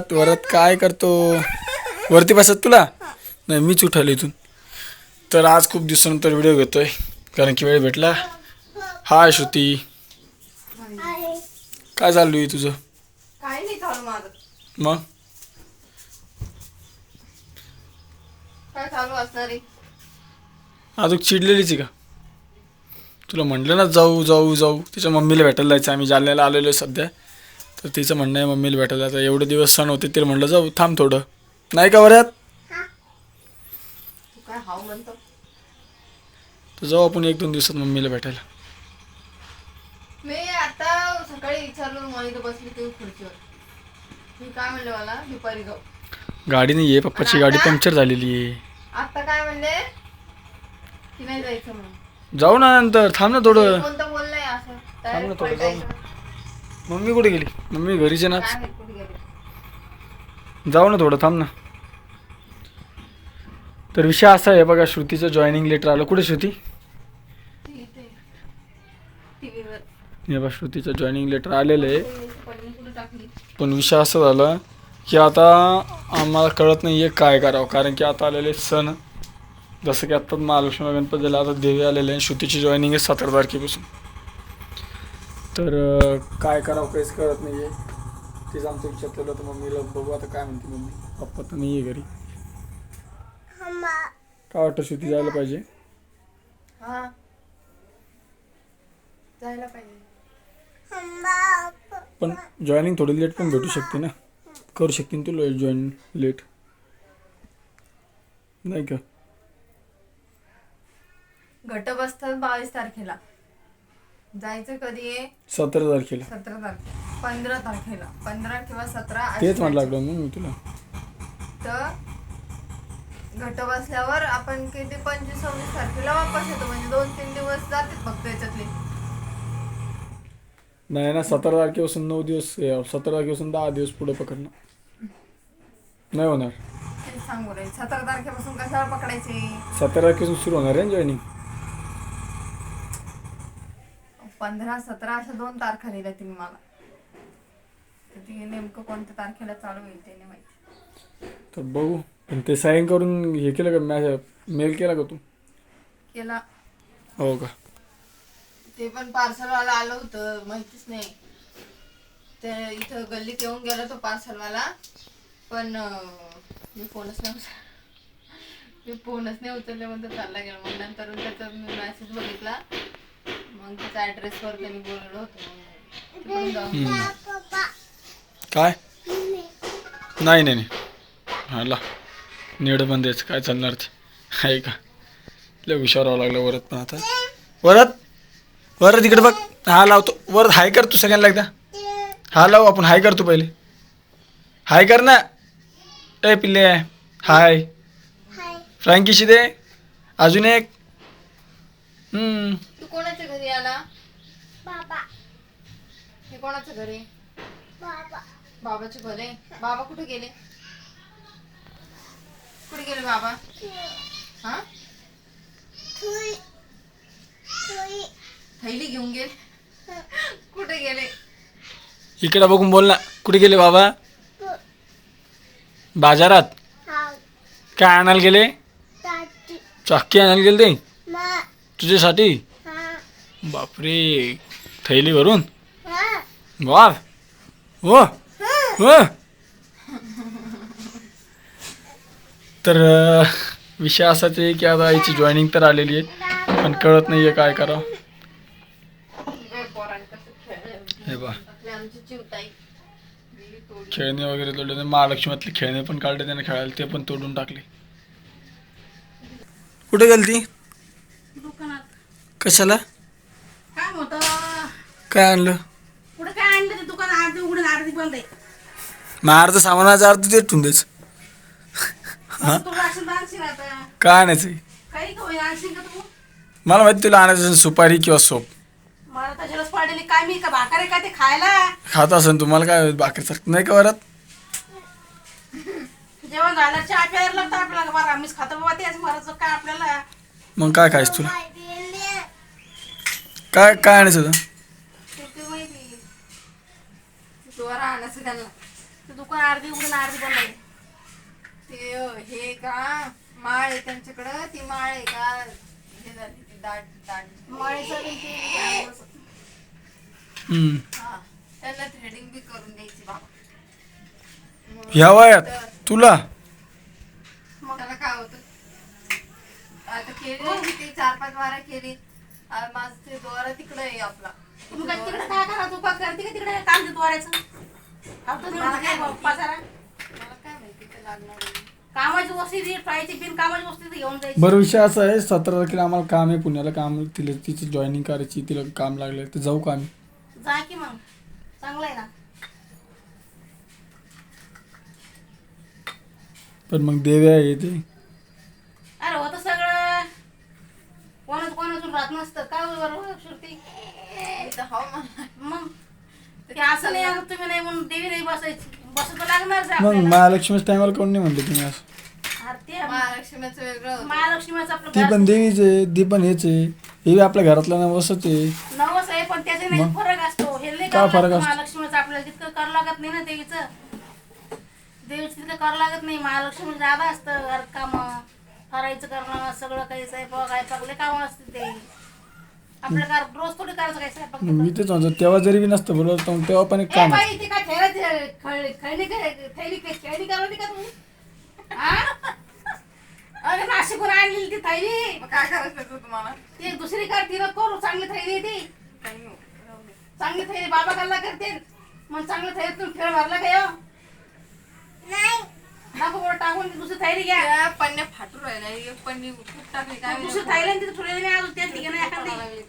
वरात वरात काय करतो? वरती बसत तुला? नाही मीच उठालो इथून. तर आज खूप दिवसानंतर व्हिडिओ घेतोय कारण की वेळ भेटला. हाय श्रुती. काय चालू आहे तुझं? मग? अजून चिडलेलीच आहे का? तुला म्हटलं ना जाऊ जाऊ जाऊ. तिच्या मम्मीला भेटायला जायचं आम्ही जालन्याला आलेलो आहे सध्या. तर तिचं म्हणणं आहे मम्मीला भेटायला आता एवढे दिवस सण होते तर म्हणलं जाऊ थांब थोडं. नाही का वऱ्यात? तू काय हाव म्हणतो? तर जाऊ आपण एक दोन दिवसात मम्मीला भेटायला. मी आता सकाळी विचारलं बसली ते खुर्चीवर. मी काय म्हणले मला? दुपारी जाऊ. गाडी नाही आहे पप्पाची गाडी पंक्चर झालेली आहे. आता काय म्हणले? की नाही जायचं म्हणून. जाऊ ना नंतर थांब ना थोडं. कोणतं बोललंय असं? थांब ना थोडं, जाऊ पलटायचं. मम्मी कुठे गेली? मम्मी घरीच आहे ना जाऊ ना थोडं थांब ना. तर विषय असा आहे बघा श्रुतीचं जॉईनिंग लेटर आलं. कुठे श्रुती? हे बघा श्रुतीचं जॉईनिंग लेटर आलेलं आहे. पण विषय असं झाला की आता आम्हाला कळत नाही आहे काय करावं. कारण की आता आलेले सण जसं की आत्ताच महालक्ष्मी गणपती झाला आता देवी आलेले आहे श्रुतीची जॉईनिंग आहे सतरा तारखेपासून. तर काय करावं काहीच कळत नाही आहे तेच आमचं विचारलेलं होतं मम्मीला बघू आता काय म्हणते मम्मी. पप्पा तर नाही आहे घरी काय वाटतं श्रुती जायला पाहिजे? हा. जायला पाहिजे. पण जॉईनिंग थोडी लेट पण भेटू शकते ना? करू शकते ना तुला जॉईन लेट नाही का? घट बसतात बावीस तारखेला. जायचं कधी आहे? सतरा तारखेला. सतरा तारखे. पंधरा तारखेला. पंधरा किंवा सतरा तेच म्हटलं जायचं. लागलं मी तुला. तर घट बसल्यावर आपण किती? पंचवीस सव्वीस तारखेला वापस येतो. म्हणजे दोन तीन दिवस जातात फक्त याच्यातले. नाही ना सतरा तारखेपासून नऊ दिवस सतरा तारखेपासून दहा दिवस पुढे पकडणं नाही होणार. सांगू रे सतरा तारखेपासून कशावर पकडायचे? सतरा तारखेपासून सुरू होणार आहे जॉईनिंग पंधरा सतरा अशा दोन तारखा दिल्या तिने मला. तर ती नेमकं कोणत्या तारखेला चालू होईल ते नाही माहिती. तर बघू. पण ते साईन करून हे केलं का? मॅ मेल केला का तू? केला. हो का? ते पण पार्सलवाला आलं होतं माहितीच नाही. ते इथं गल्लीत येऊन गेला तो पार्सलवाला पण मी फोनच नाही उचल मी फोनच नाही उचलले म्हणतो चालला गेला. मग नंतर त्याचा मी मेसेज बघितला. मग होतं तिकडून जाऊन काय? नाही नाही नाही. हाला नेड बंद यायचं. काय चालणार ते? आहे का? लय हुशार व्हावं लागलं वरत पण आता. वरत? वरत इकडे बघ. हा लावतो. वरत हाय कर तू सगळ्यांना एकदा. हा लावू आपण. हाय कर तू पहिले. हाय कर ना. ए पिल्ले. हाय. फ्रँकीशी दे. अजून एक. हम्म, कोणाच्या घरी आला? हे कोणाचं घरी बाबाचे घरे बाबा कुठे गेले? कुठे गेले बाबा? हा? थैली घेऊन गेले? कुठे गेले? इकडे बघून बोल ना. कुठे गेले बाबा? बाजारात? काय आणायला गेले? चक्की आणायला गेले ते तुझ्यासाठी? बापरे थैली भरून बाप हो. हो. तर विषय असाच आहे की आता याची जॉईनिंग तर आलेली आहे पण कळत नाही आहे काय करावं. हे बा. खेळणे वगैरे तोडले महालक्ष्मीतले खेळणे पण काढले त्याने खेळायला ते पण तोडून टाकले. कुठे गेली ती कशाला? काय होतं काय आणलं? पुढे काय आणलं ते दुकान? अर्धी उघडून अर्धी बंद आहे. मग अर्ध सामानाचा अर्ध ते ठेवून द्यायचं. तू राशन आणशील आता. काय आणायचं काही का होईना आणशील का तू? मला माहिती तुला आणायचं असेल सुपारी किंवा सोप. मला त्याच्यालाच पाडलेली काय मी का भाकर आहे का ते खायला? खात असेल तुम्हाला काय बाकीचं नाही का वरात? जेवण झालं चहा प्यायला लागतं आपल्याला. बरं आम्हीच खातो बाबा तेच मरायचं काय आपल्याला? मग काय खायचं तुला? काय काय आणायचं होतं? आणायचं त्यांना. ते दुकान अर्धी उघडून अर्धी बंद आहे ते हे का माळ आहे त्यांच्याकडं ती माळ आहे का? हे झाली ती दाट दाट. मळीचं बी ते हम्म. हा त्यांना थ्रेडिंग बी करून द्यायची बाबा. मग ह्या वयात? तुला? त्याला काय होतं? आता केली ती चार पाच वारा केली. माझं ते दोरा तिकडे आहे आपला. तुम्ही काय तिकडे काय करा तू का करते का तिकडे? काम देतो वाऱ्याचं आता मला काय काय पसारा मला काय माहिती ते लागणार आहे. कामाची वस्ती ती ट्रायची बिन कामाची वस्ती ती घेऊन जायची. बरं विषय असा आहे सतरा तारखेला आम्हाला काम आहे पुण्याला काम तिला तिची जॉईनिंग करायची तिला काम लागलं तर जाऊ का आम्ही? जा की मग. चांगलं आहे ना? पण मग देव्या आहे ते. अरे होतं सगळं कोणाच कोणातून राहत नसतं. काय बरोबर श्रुती हाव. मग? ते असं नाही तुम्ही नाही म्हणून देवी नाही बसायची. बसू तर लागणारच मग आपल्याला. महालक्ष्मीच टायमाला कोण नाही म्हणले तुम्ही असं? अरे ते महालक्ष्मीचं वेगळं होतं. महालक्ष्मीचं आपलं ती घर पण देवीच आहे ती पण हेच आहे. हे बी आपल्या घरातला नवसच आहे. नवस आहे पण त्याचे नाही मग? फरक असतो. हे नाही काय करावं फरक लागतं असतो? महालक्ष्मीचं आपल्याला तितकं करावं लागत नाही ना देवीचं. देवीचं तितकं करावं लागत नाही. महालक्ष्मी जादा असतं घरात काम. करायचं करणं सगळं काही स्वयंपाक काय पगले कामं असते ते. रोज थोडी करायचं काय स्वयंपाक मग मी तेच म्हणतो तेव्हा जरी बी नसतं तर मग तेव्हा पण एक काम बाई ते काय थैली खेळणी का तुम्ही? हा? अरे आणलेली ती थैली. मग काय करायचं तुम्हाला? ती दुसरी कर तिला करू चांगली थैली आहे ती. काही नाही होत. राहू दे. चांगली थैली बाबा कल्ला करते मग चांगली थैली तुम्ही खेळ भरला का नाही. दाखव बरं टाकून ती दुसरी थैली घ्या. त्या फाटू एक पन्नी खूप टाकली. काय मग दुसरी थैली आणि तिथे ठेवलेली नाही ठिकाणी एखादी.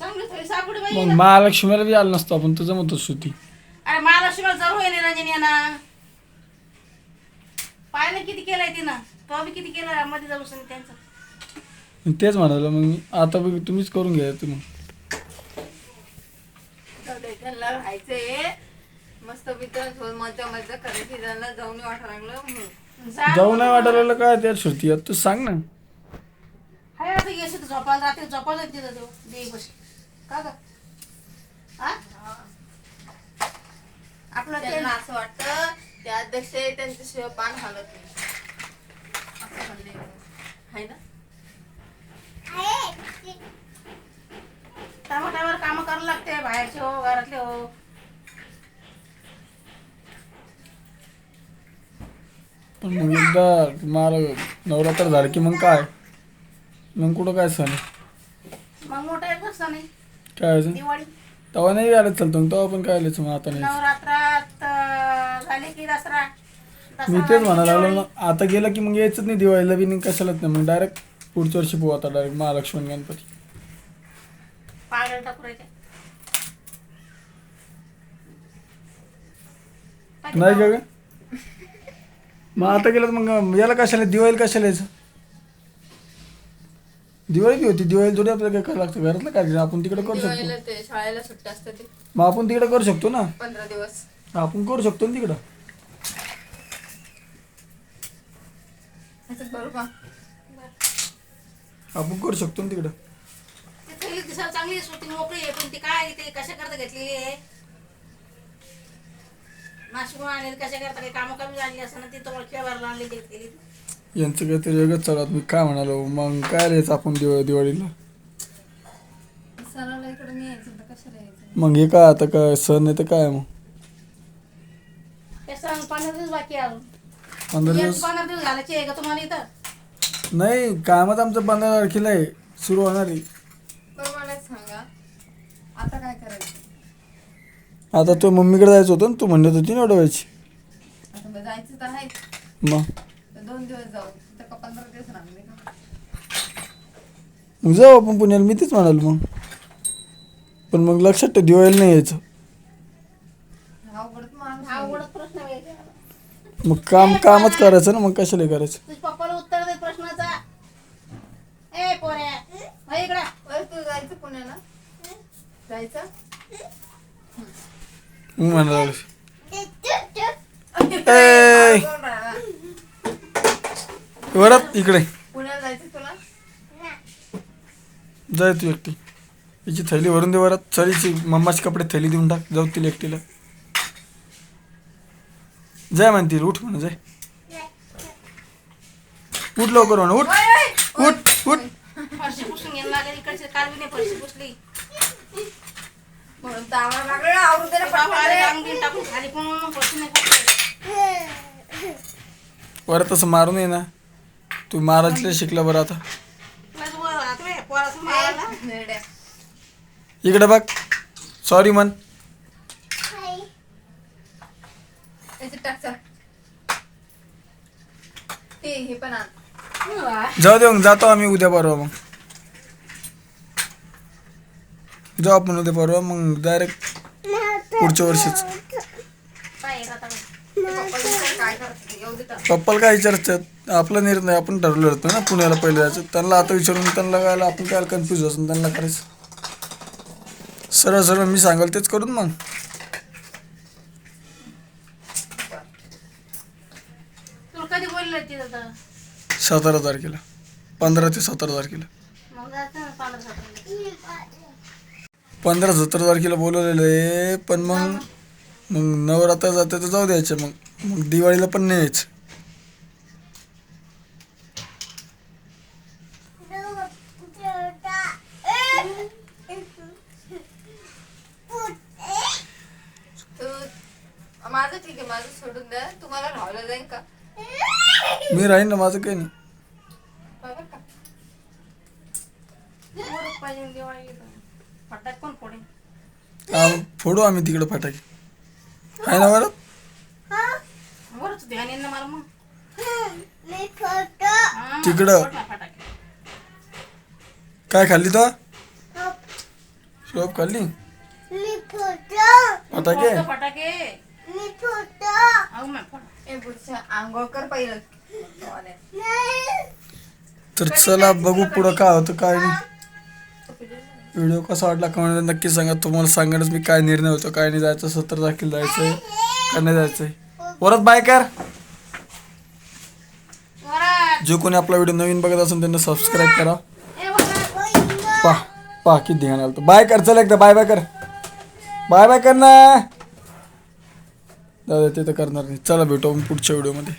चांगली थैली सापडी बाई. मग महालक्ष्मीला बी आलं नसतो आपण तुझं म्हणतो सुती अरे महालक्ष्मीला जरूर आहे निरंजन यांना. पाहिलं किती केलंय तिनं. तो बी किती केलं मध्ये जाऊ त्यांचं. मग तेच म्हणालो मग मी आता बघ तुम्हीच करून घ्या तुम्ही. जाऊ दे, त्यांना राहायचंय. मस्त मजा मजा करायची त्यांना जाऊन वाटा लागलं म्हणून. जाऊ नाही वाटायला काय त्या श्रुती? तू सांग ना. हाय आता येशी तर झोपायला रात्री झोपायला तिथं देऊ देई बस. का ग? आपलं ते त्यांना असं वाटतं ते अध्यक्ष त्यांच्याशिवाय पान हालत नाही. असं म्हणले. हाय ना? टमाट्यावर काम करावं लागते बाहेरचे हो घरातले हो. पण मग एकदा मला नवरात्र झालं की मग काय मग कुठं काय सण आहे? मग मोठा एक असता नाही काय? दिवाळी तेव्हा नाही आलं चालतो मग तेव्हा पण काय आलं मग आता नाही नवरात्रात अं, झाले की दसरा मी दसरा तेच म्हणायला लागलो. ना आता गेलं की मग यायचंच नाही दिवाळीला बी नाही कशालाच नाही मग डायरेक्ट पुढच्या वर्षी पोहू आता डायरेक्ट महालक्ष्मी गणपती पागल नाही का ग? मग आता गेलं मग याला कशाला दिवाळीला कशाला यायचं? दिवाळी होती दिवाळी थोडी आपल्याला काय करावं लागतं? घरातलं काय आपण तिकडे करू दिवाळीला शकतो ते शाळेला सुट्ट्या असतात ते. मग आपण तिकडे करू शकतो ना? पंधरा दिवस. आपण करू शकतो ना तिकडं. असं आपण करू शकतो ना तिकडं. ते थैली दिसायला चांगली आहे, मोकळी आहे पण ती काय ते कशा करता घेतलेली आहे? नाशिक आणली कशा करता? काही कामं कमी आणली असं ना ती तुम्हाला खेळ भरला आणली ती थैली यांचं काहीतरी वेगळंच चालू. मी काय म्हणालो? मग काय यायचं आपण दिवाळी दिवाळीला? सणाला इकडे नाही यायचं तर कशाला यायचं? मग हे काय आता काय? सण आहे तर काय मग? ते सांग पंधरा दिवस बाकी आहे अजून. पंधरा एक दिवस? पंधरा दिवस घालायचे आहे का तुम्हाला इथं? नाही कामच आमचं पंधरा तारखेला आहे. सुरू होणार आहे. बरं मला एक सांगा आता काय करायचं? आता तो मम्मीकडे जायचं होतं ना तू म्हणत होती ना आता मग जायचं तर आहे. मग? तर दोन दिवस जाऊ. तर का पंधरा दिवस राहणार का मग जाऊ आपण पुण्याला मी तेच म्हणालो मग. पण मग लक्षात ठेव दिवाळीला नाही यायचं. अवघडच माणूस हा आहे. उघडत प्रश्न वेगळा. मग काम कामच करायचं ना मग कशाला हे करायचं? तुझ्या पप्पाला उत्तर दे प्रश्नाचा. ए पोऱ्या. हो इकडं बरं तू जायचं पुण्याला? जायचं? म्हणालो ए? वरात इकडे पुण्याला जायचं तुला? जाय तू एकटी. हिची थैली भरून दे वरात सरीची मम्माचे कपडे थैली देऊन टाक. जाऊ तिला एकटीला. जय म्हणतील उठ म्हणून जय. उठ लवकर म्हणून उठ. उठ उठ. फरशी पुसून घ्यायला लागेल इकडची काल नाही फरशी पुसली. म्हणून तर आम्हाला लागलं ना, आवरून दे ना बाबा पटकन आले रे. लांब घेऊन टाकून खाली पण फरशी नाही पुसली. बरं तसं मारू नये ना तू महाराजला शिकला बरं आता पोराचं मारायला. नेरड्या. इकडे बघ सॉरी म्हण याच्यात टाक चल. ते हे पण आण वा. जाऊ दे मग जातो आम्ही उद्या परवा मग जाऊ आपण उद्या परवा मग डायरेक्ट पुढच्या वर्षीच. पप्पाला काय विचारतात? आपला निर्णय आपण ठरवलं होतं ना पुण्याला पहिलं जायचं त्यांना आता विचारून त्यांना काय आपण काय कन्फ्यूज असून त्यांना करायचं सरळ सरळ मी सांगाल तेच करून मग. सतरा तारखेला. पंधरा ते सतरा तारखेला. पंधरा सतरा तारखेला बोलवलेलं आहे पण मग मग नवरात्र जाते तर जाऊ द्यायचं मग मग दिवाळीला पण नाही यायचं. तू माझं ठीक आहे माझं सोडून द्या. तुम्हाला राहावलं जाईल का? मी राहीन ना माझं काही नाही बरोबर का वरच पाहिजे ना दिवाळी येतं. फटाक कोण फोडेल आम- फोडू आम्ही तिकडे फटाके. आहे ना बरं? वरच मला मग? हा, तिकडं. फटाके. काय खाल्ली तो? शॉप खाल्ली? फटाके? फोडतो फटाके. अहो मॅ फोड. ए पुढच्या आंघोळ कर पहिलं. तर चला बघू पुढं काय होतं काय नाही. व्हिडिओ कसा वाटला कमेंट नक्की सांगा. तुम्हाला सांगणच मी काय निर्णय होतो काय नाही जायचं सत्तर तारखेला जायचंय का नाही जायचंय? परत बाय कर. जो कोणी आपला व्हिडिओ नवीन बघत असेल त्यांना सबस्क्राईब करा. पा पा किती ध्यान आलं बाय कर चल एकदा बाय बाय कर. बाय बाय कर ना. दादा ते तर करणार नाही. चला भेटू पुढच्या व्हिडिओमध्ये.